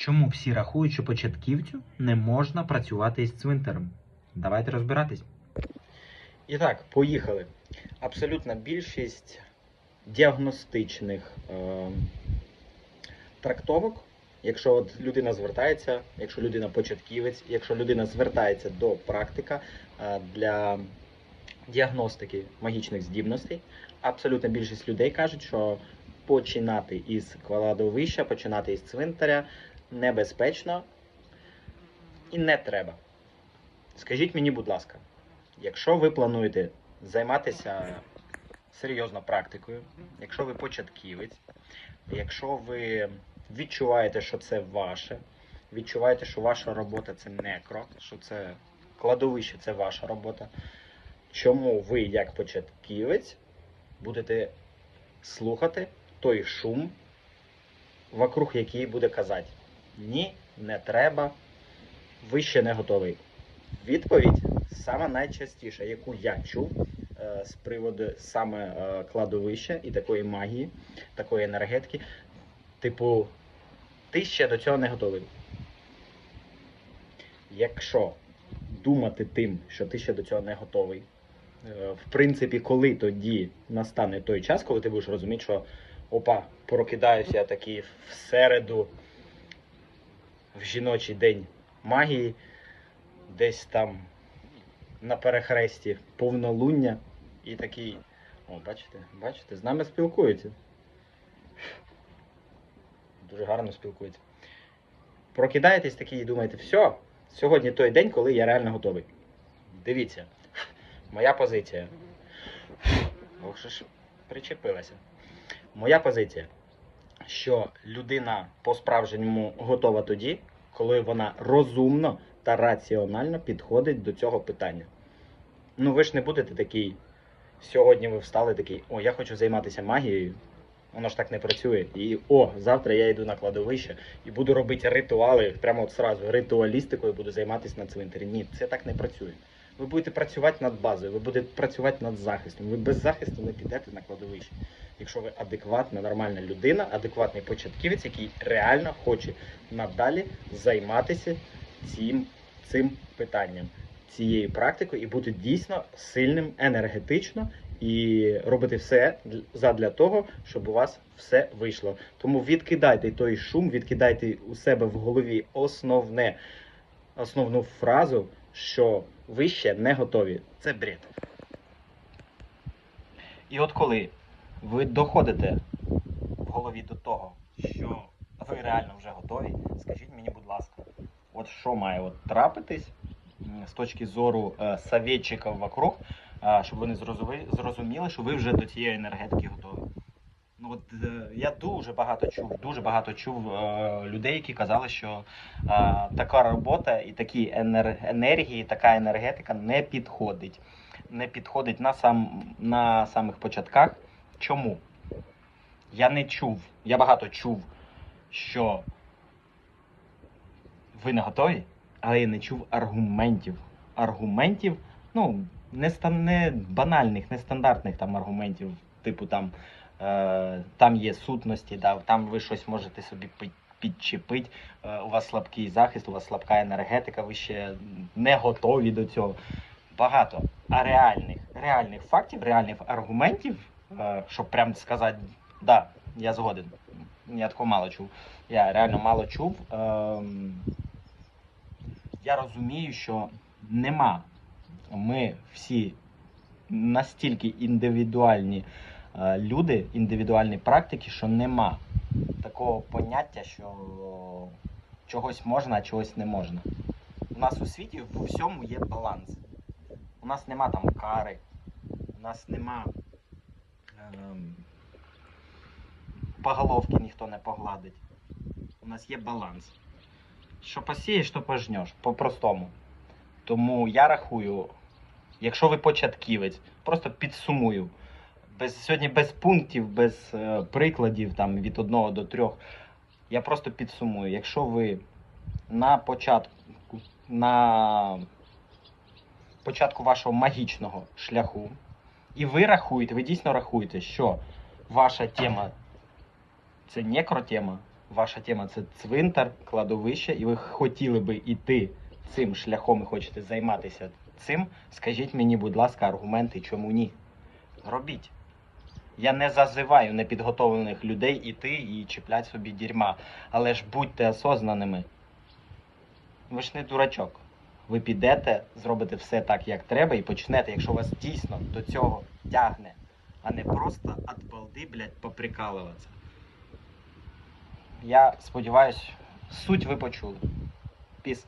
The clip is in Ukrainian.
Чому всі рахують, що початківцю не можна працювати із цвинтарем? Давайте розбиратись. І так, поїхали. Абсолютна більшість діагностичних е, трактовок, якщо от людина звертається, якщо людина початківець, якщо людина звертається до практика е, для діагностики магічних здібностей, абсолютна більшість людей кажуть, що починати із кладовища, починати із цвинтаря небезпечно і не треба. Скажіть мені, будь ласка, якщо ви плануєте займатися серйозно практикою, якщо ви початківець, якщо ви відчуваєте, що це ваше, відчуваєте, що ваша робота це некро, що це кладовище це ваша робота, чому ви, як початківець, будете слухати той шум, вокруг який буде казати ні, не треба, ви ще не готовий. Відповідь саме найчастіша, яку я чув е, з приводу саме е, кладовища і такої магії, такої енергетики, типу, ти ще до цього не готовий. Якщо думати тим, що ти ще до цього не готовий, е, в принципі, коли тоді настане той час, коли ти будеш розуміти, що опа, прокидаюся я такий в середу, в жіночий день магії, десь там на перехресті повнолуння і такий. О, бачите, бачите, з нами спілкуються. Дуже гарно спілкуються. Прокидаєтесь такі і думаєте, все, сьогодні той день, коли я реально готовий. Дивіться, моя позиція. Ох, що ж причепилася. Моя позиція, що людина по-справжньому готова тоді, коли вона розумно та раціонально підходить до цього питання. Ну, ви ж не будете такий. Сьогодні ви встали такий, о, я хочу займатися магією. Воно ж так не працює. І о, завтра я йду на кладовище і буду робити ритуали, прямо от сразу ритуалістикою буду займатися на цвинтарі. Ні, це так не працює. Ви будете працювати над базою, ви будете працювати над захистом. Ви без захисту не підете на кладовище. Якщо ви адекватна, нормальна людина, адекватний початківець, який реально хоче надалі займатися цим, цим питанням, цією практикою і бути дійсно сильним енергетично і робити все дл- задля того, щоб у вас все вийшло. Тому відкидайте той шум, відкидайте у себе в голові основне, основну фразу, що ви ще не готові. Це бред. І от коли ви доходите в голові до того, що ви реально вже готові, скажіть мені, будь ласка, от що має от трапитись з точки зору е, советчиків вокруг, е, щоб вони зрозуміли, що ви вже до цієї енергетики готові. Ну от е, я дуже багато чув, дуже багато чув е, людей, які казали, що е, така робота і такі енер- енергії, така енергетика не підходить. Не підходить на сам на самих початках. Чому? Я не чув, я багато чув, що ви не готові, але я не чув аргументів. Аргументів, ну, не, стан- не банальних, нестандартних там аргументів, типу там, е, там є сутності, да, там ви щось можете собі підчепити, е, у вас слабкий захист, у вас слабка енергетика, ви ще не готові до цього. Багато. А реальних, реальних фактів, реальних аргументів, щоб прям сказати, да, я згоден. Я такого мало чув. Я реально мало чув. Ем, я розумію, що нема. Ми всі настільки індивідуальні е, люди, індивідуальні практики, що нема такого поняття, що чогось можна, а чогось не можна. У нас у світі в всьому є баланс. У нас нема там кари, у нас нема ем, по головці ніхто не погладить. У нас є баланс. Що посієш, то пожнеш, по-простому. Тому я рахую, якщо ви початківець, просто підсумую. Без, сьогодні без пунктів, без е, прикладів там, від 1 до 3. Я просто підсумую. Якщо ви на початку, на початку вашого магічного шляху, і ви рахуєте, ви дійсно рахуєте, що ваша тема це некротема, ваша тема це цвинтар, кладовище, і ви хотіли би йти цим шляхом і хочете займатися цим, скажіть мені, будь ласка, аргументи, чому ні. Робіть. Я не зазиваю непідготовлених людей іти і чіплять собі дерьма. Але ж будьте осознаними. Ви ж не дурачок. Ви підете, зробите все так, як треба, і почнете, якщо вас дійсно до цього тягне, а не просто ад балди, блядь, поприкалуватися. Я сподіваюсь, суть ви почули. Піс.